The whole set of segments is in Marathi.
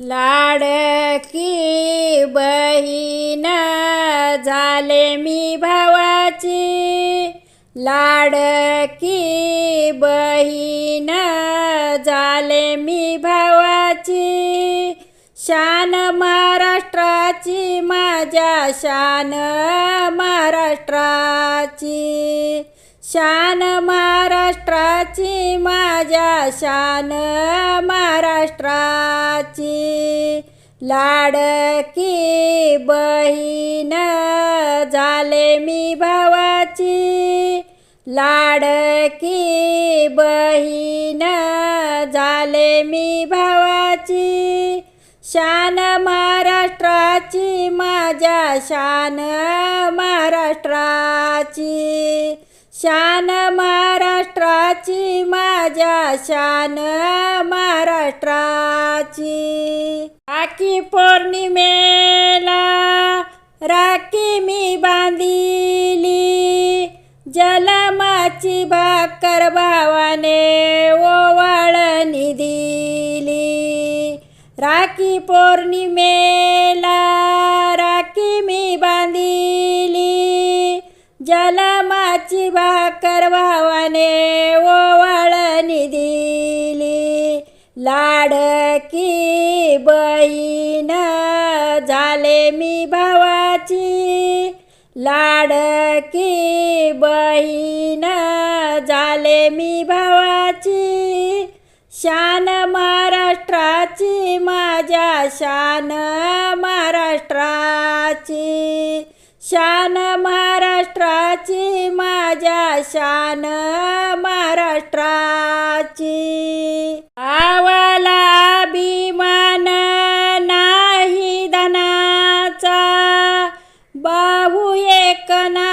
लाडकी बहीण झाले मी भावाची. लाडकी बहीण झाले मी भावाची. शान महाराष्ट्राची माझ्या शान महाराष्ट्राची. शान महाराष्ट्राची माझ्या शान महाराष्ट्राची. लाडकी बहीण झाले मी भावाची. लाडकी बहीण झाले मी भावाची. शान महाराष्ट्राची माझ्या शान महाराष्ट्राची. शान महाराष्ट्राची माझ्या शान महाराष्ट्राची. राखी पौर्णिमेला राखी मी बांधिली. जलमाची भाकर भावाने ओवाळणी दिली राखी पौर्णिमेला जलमाची भाकर भावाने ओवाळणी दिली लाडकी बहीण झाले मी भावाची. लाडकी बहीण झाले मी भावाची. शान महाराष्ट्राची माझ्या शान महाराष्ट्राची. शान महाराष्ट्राची मा शान महाराष्ट्राची. आवाला अभिमान नाही धनाचा. बाहू एकना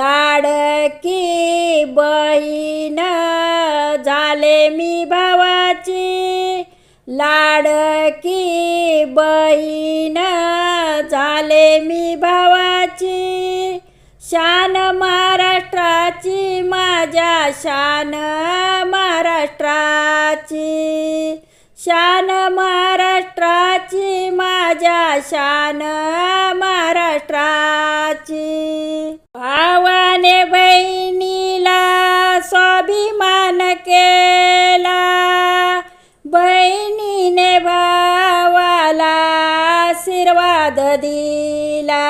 लाडकी बहीण झाले मी भावाची. लाडकी बहीण झाले मी भावाची. शान महाराष्ट्राची माझ्या शान महाराष्ट्राची. शान महाराष्ट्राची माझ्या शान महाराष्ट्राची. भावाने बहिणीला स्वाभिमान केला. बहिणीने भावाला आशीर्वाद दिला.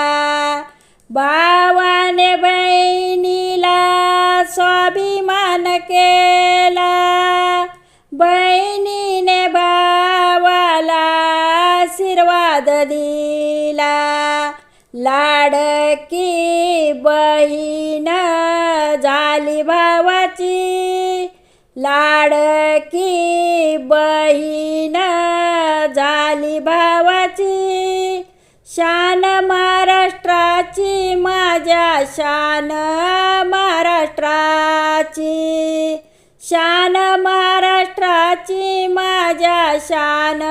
भाव लाडकी बहीण झाली भावाची. लाडकी बहीण झाली भावाची. शान महाराष्ट्राची माझ्या शान महाराष्ट्राची. शान महाराष्ट्राची माझ्या शान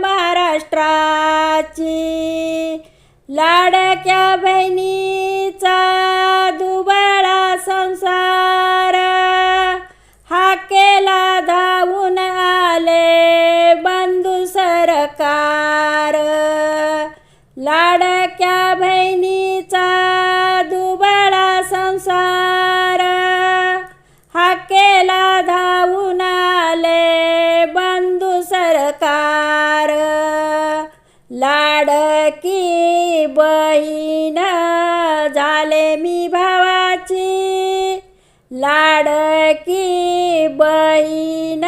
महाराष्ट्राची. लाडक्या बहिणीचा दुबळा संसार. हा केला धावून आले बंधू सरकार. लाडक्या बहिणीचा दुबळा संसार. हा केला धावून आले बंधू सरकार. लाडकी बहीण झाले मी भावाची. लाडकी बहीण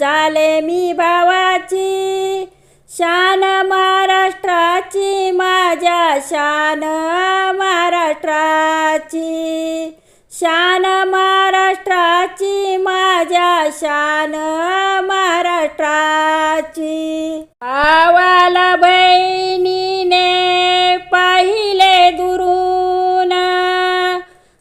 झाले मी भावाची. शान महाराष्ट्राची माझ्या शान महाराष्ट्राची. शान महाराष्ट्राची माझ्या शान महाराष्ट्राची. आवाला बहिणीने पाहिले दुरून.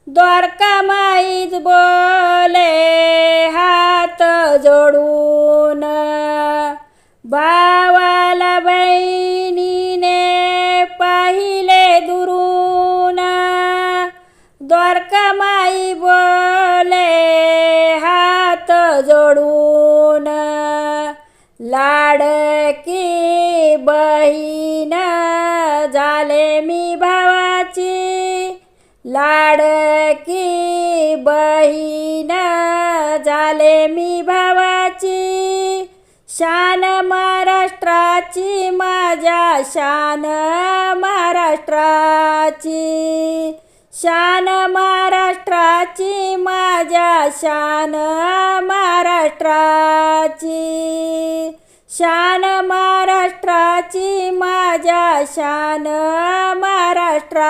द्वारका माईच बोले हात जोडून. बा द्वारकामाई बोले हात जोडून लाडकी बहीण झाले मी भावाची लाडकी बहीण झाले मी भावाची. शान महाराष्ट्राची माझ्या शान महाराष्ट्राची. शान महाराष्ट्राची माझ्या शान महाराष्ट्राची. शान महाराष्ट्राची माझ्या शान महाराष्ट्राची.